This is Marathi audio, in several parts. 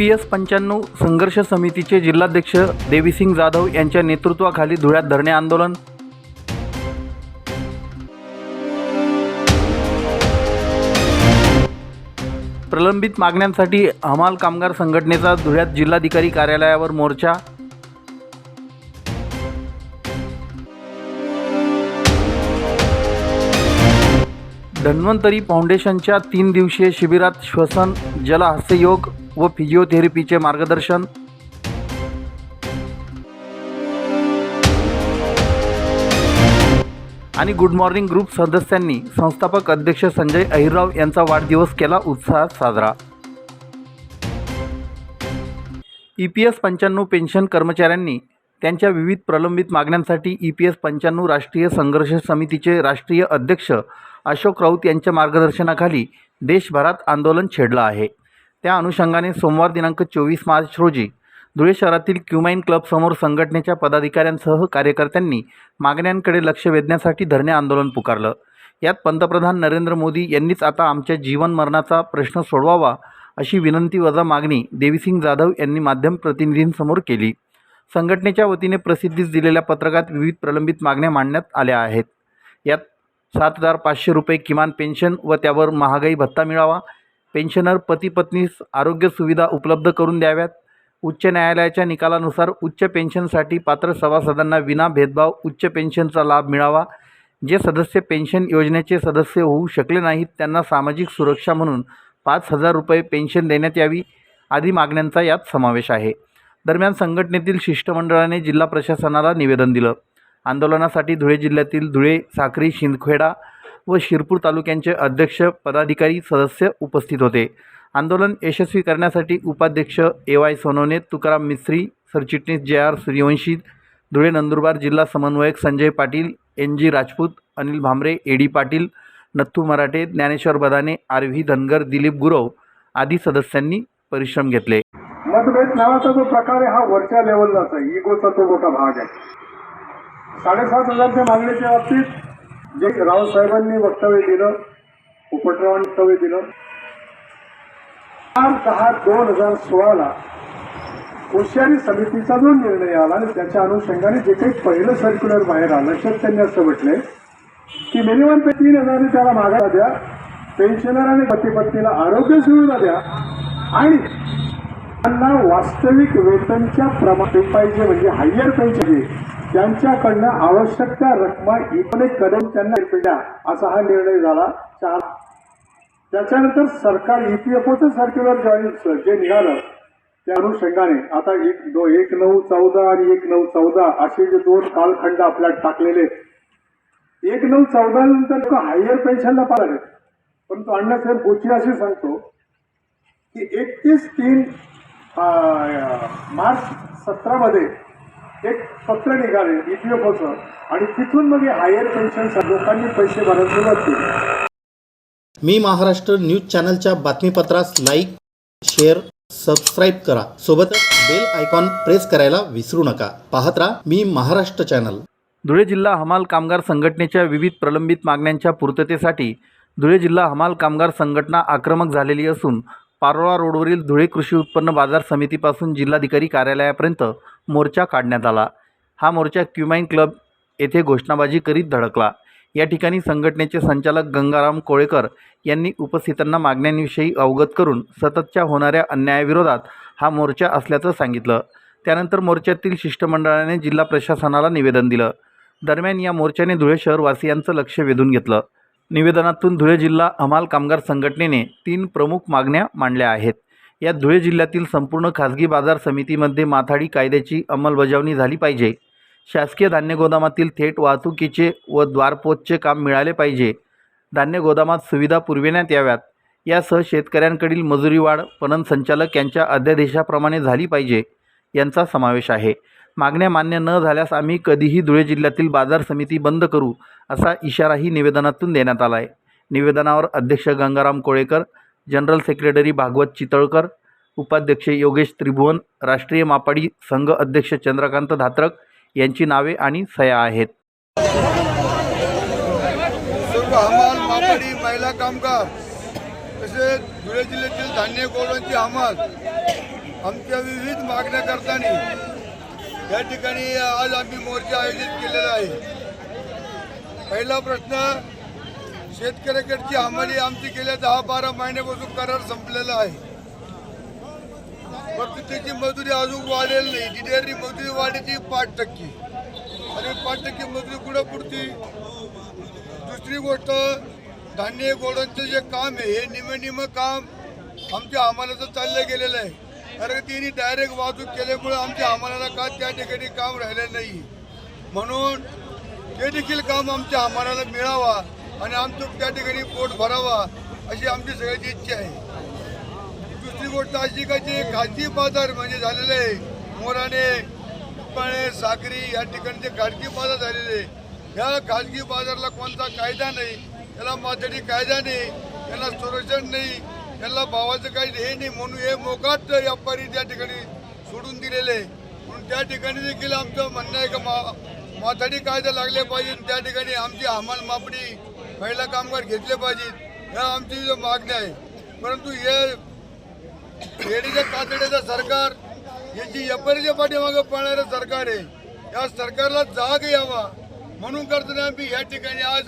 पी एस पंच्याण्णव संघर्ष समितीचे जिल्हाध्यक्ष देवीसिंग जाधव यांच्या नेतृत्वाखाली धुळ्यात धरणे आंदोलन. प्रलंबित मागण्यांसाठी हमाल कामगार संघटनेचा धुळ्यात जिल्हाधिकारी कार्यालयावर मोर्चा. धन्वंतरी फाउंडेशनच्या तीन दिवसीय शिबिरात श्वसन जलहास्ययोग व फिजिओथेरपीचे मार्गदर्शन. आणि गुड मॉर्निंग ग्रुप सदस्यांनी संस्थापक अध्यक्ष संजय अहिरराव यांचा वाढदिवस केला उत्साहात साजरा. ई पी एस पंच्याण्णव पेन्शन कर्मचाऱ्यांनी त्यांच्या विविध प्रलंबित मागण्यांसाठी ई पी एस पंच्याण्णव राष्ट्रीय संघर्ष समितीचे राष्ट्रीय अध्यक्ष अशोक राऊत यांच्या मार्गदर्शनाखाली देशभरात आंदोलन छेडलं आहे. त्या अनुषंगाने सोमवार दिनांक चोवीस मार्च रोजी धुळे शहरातील क्युमाइन क्लबसमोर संघटनेच्या पदाधिकाऱ्यांसह कार्यकर्त्यांनी मागण्यांकडे लक्ष वेधण्यासाठी धरणे आंदोलन पुकारलं. यात पंतप्रधान नरेंद्र मोदी यांनीच आता आमच्या जीवन मरणाचा प्रश्न सोडवावा अशी विनंती वजा मागणी देवीसिंग जाधव यांनी माध्यम प्रतिनिधींसमोर केली. संघटनेच्या वतीने प्रसिद्धीस दिलेल्या पत्रकात विविध प्रलंबित मागण्या मांडण्यात आल्या आहेत. यात सात हजार पाचशे रुपये किमान पेन्शन व त्यावर महागाई भत्ता मिळावा. पेन्शनर पती पत्नीस आरोग्य सुविधा उपलब्ध करून द्याव्यात. उच्च न्यायालयाच्या निकालानुसार उच्च पेन्शनसाठी पात्र सभासदांना विना भेदभाव उच्च पेन्शनचा लाभ मिळावा. जे सदस्य पेन्शन योजनेचे सदस्य होऊ शकले नाहीत त्यांना सामाजिक सुरक्षा म्हणून पाच हजार रुपये पेन्शन देण्यात यावी आदी मागण्यांचा यात समावेश आहे. दरम्यान संघटनेतील शिष्टमंडळाने जिल्हा प्रशासनाला निवेदन दिलं. आंदोलनासाठी धुळे जिल्ह्यातील धुळे साक्री शिंदखेडा व शिरपूर तालुक्यांचे अध्यक्ष पदाधिकारी सदस्य उपस्थित होते. आंदोलन यशस्वी करण्यासाठी उपाध्यक्ष ए वाय सोनवणे तुकाराम मिस्त्री सरचिटणीस जे आर सूर्यवंशी धुळे नंदुरबार जिल्हा समन्वयक Sanjay Patil N G Rajput Anil Bhambare A D Patil Nathu Marathe Dnyaneshwar Badane R V Dhangar Dilip Gurav आदी सदस्यांनी परिश्रम घेतले. मतभेद नावाचा जो प्रकार आहे हा वरच्या लेवललाच आहे. इगोचा तो मोठा भाग आहे. साडेसात हजारच्या मागणीच्या बाबतीत जे रावसाहेबांनी वक्तव्य दिलं उपटरावांनी वक्तव्य दिलं चार दहा दोन हजार सोळाला कोश्यारी समितीचा जो निर्णय आला आणि त्याच्या अनुषंगाने जे काही पहिलं सर्क्युलर बाहेर आलं लक्षात त्यांनी असं म्हटलंय की मिनिमम पे तीन हजार त्याला मागायला द्या पेन्शनर आणि पती पत्नीला आरोग्य सुविधा द्या आणि त्यांना वास्तविक वेतनच्या प्रमाण पाहिजे म्हणजे हायर पेन्शन त्यांच्याकडनं आवश्यक त्या रकमा इकडे कदम त्यांना द्या असा हा निर्णय झाला. चार त्याच्यानंतर सरकार ई पी एफ ओचं सर्क्युलर जॉईन जे निघालं त्या अनुषंगाने. आता एक दो एक नऊ चौदा आणि एक नऊ चौदा असे जे दोन कालखंड आपल्याला टाकलेले आहेत. एक नऊ चौदा नंतर लोक हायर पेन्शनला पाहिजे परंतु अण्णासाहेब गोची असे सांगतो की एकतीस तीन मार्च सतरामध्ये एक पत्र निघाले E ईपीएफओचं आणि तिथून मग हे हायर पेन्शन लोकांनी पैसे भरायला सुरुवात केली मी महाराष्ट्र न्यूज चॅनलच्या बातमीपत्रास लाईक शेअर सबस्क्राईब करा. सोबतच बेल आयकॉन प्रेस करायला विसरू नका. पाहत राहा मी महाराष्ट्र चॅनल धुळे जिल्हा हमाल कामगार संघटनेच्या विविध प्रलंबित मागण्यांच्या पूर्ततेसाठी धुळे जिल्हा हमाल कामगार संघटना आक्रमक झालेली असून पारोळा रोडवरील धुळे कृषी उत्पन्न बाजार समितीपासून जिल्हाधिकारी कार्यालयापर्यंत मोर्चा काढण्यात आला. हा मोर्चा क्युमाइन क्लब येथे घोषणाबाजी करीत धडकला. या ठिकाणी संघटनेचे संचालक गंगाराम कोळेकर यांनी उपस्थितांना मागण्यांविषयी अवगत करून सततच्या होणाऱ्या अन्यायाविरोधात हा मोर्चा असल्याचं सांगितलं. त्यानंतर मोर्चातील शिष्टमंडळाने जिल्हा प्रशासनाला निवेदन दिलं. दरम्यान या मोर्चाने धुळे शहरवासियांचं लक्ष वेधून घेतलं. निवेदनातून धुळे जिल्हा हमाल कामगार संघटनेने तीन प्रमुख मागण्या मांडल्या आहेत. यात धुळे जिल्ह्यातील संपूर्ण खाजगी बाजार समितीमध्ये माथाडी कायद्याची अंमलबजावणी झाली पाहिजे. शासकीय धान्य गोदामातील थेट वाहतुकीचे व द्वारपोचचे काम मिळाले पाहिजे. धान्य गोदामात सुविधा पुरविण्यात याव्यात. यासह शेतकऱ्यांकडील मजुरी वाढ पणन संचालक यांच्या अध्यादेशाप्रमाणे झाली पाहिजे. यांचा समावेश आहे. मागण्या मान्य न झाल्यास आम्ही कधीही धुळे जिल्ह्यातील बाजार समिती बंद करू असा इशाराही निवेदनातून देण्यात आला आहे निवेदनावर अध्यक्ष गंगाराम कोळेकर जनरल सेक्रेटरी भागवत चितळकर उपाध्यक्ष योगेश त्रिभुवन राष्ट्रीय मापाडी संघ अध्यक्ष चंद्रकांत धात्रक यांची नावे आणि सह्या आहेत. महिला कामगार तसेच धुळे जिल्ह्यातील धान्य गोडांची हमाल आमच्या विविध मागण्या करताना या ठिकाणी आज आम्ही मोर्चा आयोजित केलेला आहे. पहिला प्रश्न शेतकऱ्याकडची हमाली आमची गेल्या दहा बारा महिन्यापासून करार संपलेला आहे. फक्त त्याची मजुरी अजून वाढेल नाही. डिलिव्हरी मजुरी वाढीची पाच टक्के. आणि पाच टक्के मजुरी कुठं पुरती दुसरी गोष्ट धान्य गोडांचं जे काम आहे हे निम निम काम आमच्या आम्हालाचं चाललं गेलेलं आहे. कारण तिने डायरेक्ट वाहतूक केल्यामुळे आमच्या आम्हाला का त्या ठिकाणी काम राहिलं नाही? म्हणून ते देखील काम आमच्या आम्हाला मिळावा आणि आमचं त्या ठिकाणी पोट भरावा अशी आमची सगळ्याची इच्छा आहे. दुसरी गोष्ट अशी का जे खाजगी बाजार म्हणजे झालेले आहे. मोराने पळे साखरी या ठिकाणी जे खाजगी बाजार झालेले ह्या खाजगी बाजारला कोणता कायदा नाही त्याला माथडी कायदा नाही त्याला संरक्षण नाही त्याला भावाचं काही हे नाही म्हणून हे मोकाट व्यापारी त्या ठिकाणी सोडून दिलेले. आहे. म्हणून त्या ठिकाणी देखील आमचं म्हणणं आहे का मा माथाडी कायदा लागले पाहिजे त्या ठिकाणी आमची हमाल मापणी महिला कामगार घेतले पाहिजेत ह्या आमची मागणी आहे. परंतु हे येडीच्या कातड्याचं सरकार याची व्यापारीच्या पाठीमागं पळणारं सरकार आहे. या सरकारला जाग यावा. म्हणून करताना आम्ही या ठिकाणी आज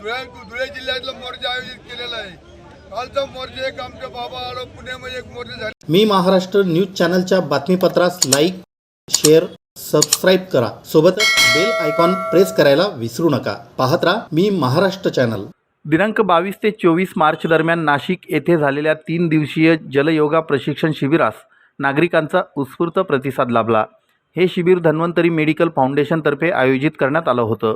धुळ्या धुळे जिल्ह्यातला मोर्चा आयोजित केलेला आहे. कालचा मोर्चा एक आमच्या बाबा आलो पुण्यामध्ये एक मोर्चा झाला. मी महाराष्ट्र न्यूज चॅनलच्या बातमीपत्रास लाईक शेअर सबस्क्राईब करा. सोबतच बेल आयकॉन प्रेस करायला विसरू नका. पाहत राहा मी महाराष्ट्र चॅनल. दिनांक बावीस ते चोवीस मार्च दरम्यान नाशिक येथे झालेल्या तीन दिवसीय जलयोगा प्रशिक्षण शिबिरास नागरिकांचा उत्स्फूर्त प्रतिसाद लाभला. हे शिबिर धन्वंतरी मेडिकल फाउंडेशनतर्फे आयोजित करण्यात आलं होतं.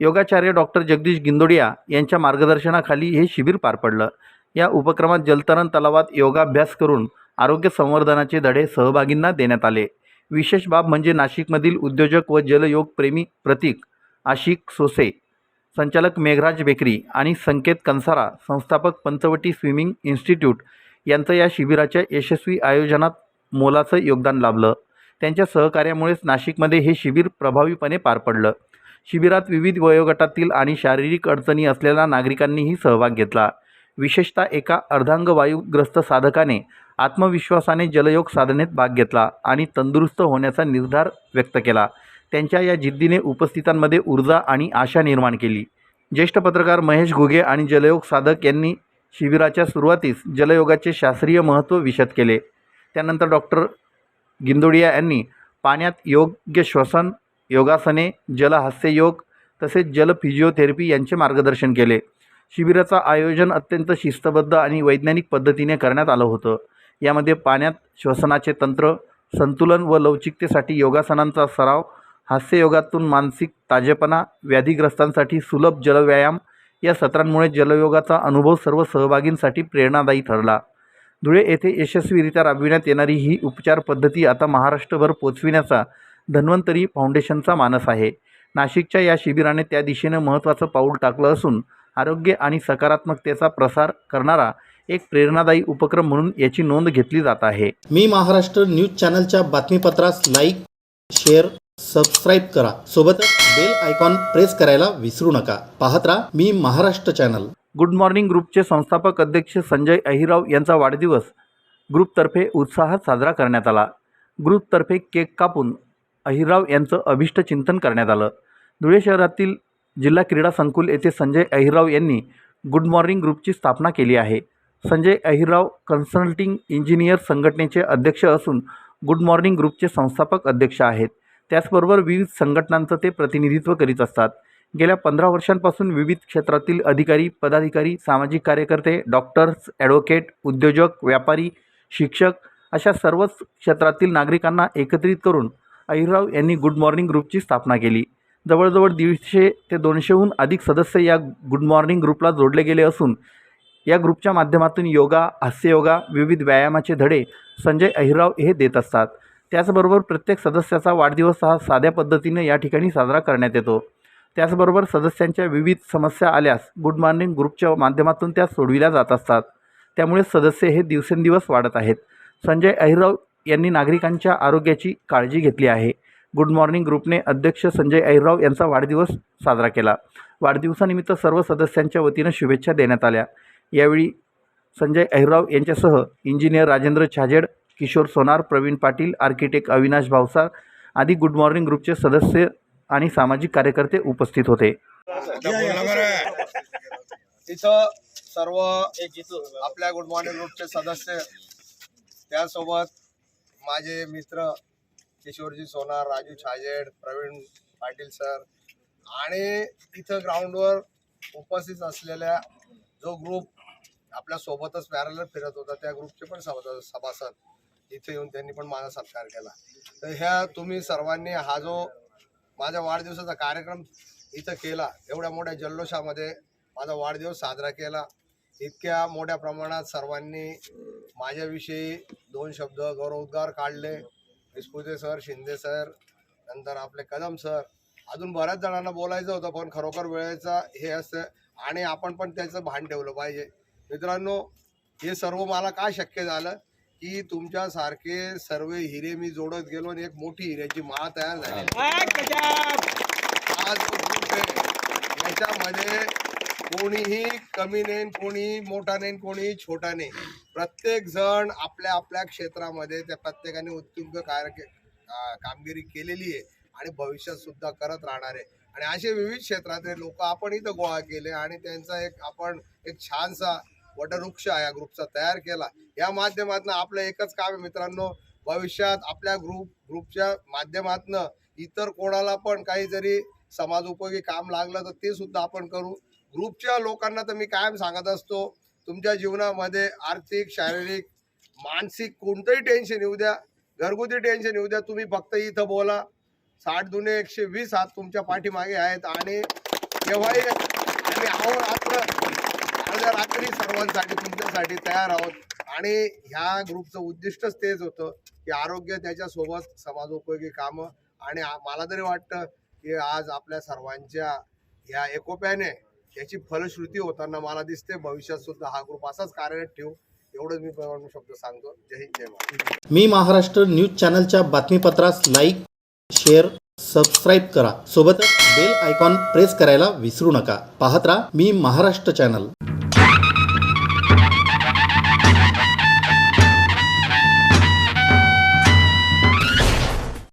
योगाचार्य डॉक्टर जगदीश गिंदोडिया यांच्या मार्गदर्शनाखाली हे शिबिर पार पडलं. या उपक्रमात जलतरण तलावात योगाभ्यास करून आरोग्य संवर्धनाचे धडे सहभागींना देण्यात आले. विशेष बाब म्हणजे नाशिकमधील उद्योजक व जलयोग प्रेमी प्रतीक आशिक सोसे संचालक मेघराज बेकरी आणि संकेत कंसारा संस्थापक पंचवटी स्विमिंग इन्स्टिट्यूट यांचं या शिबिराच्या यशस्वी आयोजनात मोलाचं योगदान लाभलं. त्यांच्या सहकार्यामुळेच नाशिकमध्ये हे शिबिर प्रभावीपणे पार पडलं. शिबिरात विविध वयोगटातील आणि शारीरिक अडचणी असलेल्या नागरिकांनीही सहभाग घेतला. विशेषतः एका अर्धांगवायूग्रस्त साधकाने आत्मविश्वासाने जलयोग साधनेत भाग घेतला आणि तंदुरुस्त होण्याचा निर्धार व्यक्त केला. त्यांच्या या जिद्दीने उपस्थितांमध्ये ऊर्जा आणि आशा निर्माण केली. ज्येष्ठ पत्रकार महेश घुगे आणि जलयोग साधक यांनी शिबिराच्या सुरुवातीस जलयोगाचे शास्त्रीय महत्त्व विशद केले. त्यानंतर डॉक्टर गिंदोडिया यांनी पाण्यात योग्य श्वसन योगासने जलहास्ययोग तसेच जल फिजिओथेरपी यांचे मार्गदर्शन केले. शिबिराचं आयोजन अत्यंत शिस्तबद्ध आणि वैज्ञानिक पद्धतीने करण्यात आलं होतं. यामध्ये पाण्यात श्वसनाचे तंत्र संतुलन व लवचिकतेसाठी योगासनांचा सराव हास्ययोगातून मानसिक ताजेपणा व्याधीग्रस्तांसाठी सुलभ जलव्यायाम या सत्रांमुळे जलयोगाचा अनुभव सर्व सहभागींसाठी प्रेरणादायी ठरला. धुळे येथे यशस्वीरित्या राबविण्यात येणारी ही उपचार पद्धती आता महाराष्ट्रभर पोचविण्याचा धन्वंतरी फाउंडेशनचा मानस आहे. नाशिकच्या या शिबिराने त्या दिशेने महत्त्वाचं पाऊल टाकलं असून आरोग्य आणि सकारात्मकतेचा प्रसार करणारा एक प्रेरणादायी उपक्रम म्हणून याची नोंद घेतली जात आहे. मी महाराष्ट्र न्यूज चॅनलच्या बातमीपत्रास लाईक शेअर सबस्क्राईब करा. सोबतच बेल आयकॉन प्रेस करायला विसरू नका. पाहत राहा मी महाराष्ट्र चॅनल. गुड मॉर्निंग ग्रुपचे संस्थापक अध्यक्ष संजय अहिराव यांचा वाढदिवस ग्रुपतर्फे उत्साहात साजरा करण्यात आला. ग्रुपतर्फे केक कापून अहिराव यांचं अभिष्ट चिंतन करण्यात आलं. धुळे शहरातील जिल्हा क्रीडा संकुल येथे संजय अहिरराव यांनी गुड मॉर्निंग ग्रुपची स्थापना केली आहे. संजय अहिरराव कन्सल्टिंग इंजिनियर संघटनेचे अध्यक्ष असून गुड मॉर्निंग ग्रुपचे संस्थापक अध्यक्ष आहेत. त्याचबरोबर विविध संघटनांचं ते प्रतिनिधित्व करीत असतात. गेल्या पंधरा वर्षांपासून विविध क्षेत्रातील अधिकारी पदाधिकारी सामाजिक कार्यकर्ते डॉक्टर्स ॲडव्होकेट उद्योजक व्यापारी शिक्षक अशा सर्वच क्षेत्रातील नागरिकांना एकत्रित करून अहिरराव यांनी गुड मॉर्निंग ग्रुपची स्थापना केली. जवळजवळ दीडशे ते दोनशेहून अधिक सदस्य या गुड मॉर्निंग ग्रुपला जोडले गेले असून या ग्रुपच्या माध्यमातून योगा हास्ययोगा विविध व्यायामाचे धडे संजय अहिराव हे देत असतात. त्याचबरोबर प्रत्येक सदस्याचा वाढदिवस हा साध्या पद्धतीने या ठिकाणी साजरा करण्यात येतो. त्याचबरोबर सदस्यांच्या विविध समस्या आल्यास गुड मॉर्निंग ग्रुपच्या माध्यमातून त्या सोडविल्या जात असतात. त्यामुळे सदस्य हे दिवसेंदिवस वाढत आहेत. संजय अहिराव यांनी नागरिकांच्या आरोग्याची काळजी घेतली आहे. गुड मॉर्निंग ग्रुपने अध्यक्ष संजय अहिराव यांचा वाढदिवस साजरा केला. वाढदिवसानिमित्त सर्व सदस्यांच्या वतीनं शुभेच्छा देण्यात आल्या. यावेळी संजय अहिराव यांच्यासह इंजिनियर राजेंद्र छाजेड किशोर सोनार प्रवीण पाटील आर्किटेक्ट अविनाश भावसार आदी गुड मॉर्निंग ग्रुपचे सदस्य आणि सामाजिक कार्यकर्ते उपस्थित होते. तिथं सर्व एक आपल्या गुड मॉर्निंग ग्रुपचे सदस्य त्यासोबत माझे मित्र किशोरजी सोनार राजू छाजेड प्रवीण पाटील सर आणि इथं ग्राउंडवर उपस्थित असलेल्या जो ग्रुप आपल्या सोबतच पॅरलर फिरत होता त्या ग्रुपचे पण सभा सभासद इथे येऊन त्यांनी पण माझा सत्कार केला. तर ह्या तुम्ही सर्वांनी हा जो माझ्या वाढदिवसाचा कार्यक्रम इथं केला एवढ्या मोठ्या जल्लोषामध्ये माझा वाढदिवस साजरा केला. इतक्या मोठ्या प्रमाणात सर्वांनी माझ्याविषयी दोन शब्द गौरवोद्गार काढले. विस्पुते सर शिंदे सर नंतर आपले कदम सर. अजून बऱ्याच जणांना बोलायचं होतं पण खरोखर वेळेचा हे असतं आणि आपण पण त्याचं भान ठेवलं पाहिजे. मित्रांनो हे सर्व मला का शक्य झालं? की तुमच्यासारखे सर्व हिरे मी जोडत गेलो आणि एक मोठी हिऱ्याची माळ तयार झाली. आज याच्यामध्ये कोणीही कमी नाही कोणी मोठा नाही कोणीही छोटा नाही. प्रत्येक जण आपल्या आपल्या क्षेत्रामध्ये त्या प्रत्येकाने उत्तुंग कार्य कामगिरी केलेली आहे आणि भविष्यात सुद्धा करत राहणार आहे. आणि असे विविध क्षेत्रातले लोक आपण इथं गोळा केले आणि त्यांचा एक आपण एक छानसा वटवृक्ष या ग्रुपचा तयार केला. या माध्यमातून आपलं एकच काम आहे मित्रांनो भविष्यात आपल्या ग्रुप ग्रुपच्या माध्यमातून इतर कोणाला पण काही जरी समाज उपयोगी काम लागलं तर ते सुद्धा आपण करू. ग्रुपच्या लोकांना तर मी कायम सांगत असतो तुमच्या जीवनामध्ये आर्थिक शारीरिक मानसिक कोणतंही टेन्शन येऊ द्या. घरगुती टेन्शन येऊ द्या. तुम्ही फक्त इथं बोला. साठ दुने एकशे वीस हात तुमच्या पाठीमागे आहेत आणि केव्हाही आम्ही अहो रात्र अर्ध्या रात्री सर्वांसाठी तुमच्यासाठी तयार आहोत. आणि ह्या ग्रुपचं उद्दिष्टच तेच होतं की आरोग्य त्याच्यासोबत समाजोपयोगी कामं. आणि मला तरी वाटतं की आज आपल्या सर्वांच्या या एकोप्याने याची फलश्रुती होताना मला दिसते. भविष्यात सुद्धा हा ग्रुप असाच कार्यरत ठेवू. एवढंच मी शब्द सांगतो. जय हिंद जय मी महाराष्ट्र न्यूज चॅनलच्या बातमीपत्रास लाईक शेअर सबस्क्राईब करा. सोबतच बेल आयकॉन प्रेस करायला विसरू नका. पाहत राहा मी महाराष्ट्र चॅनल.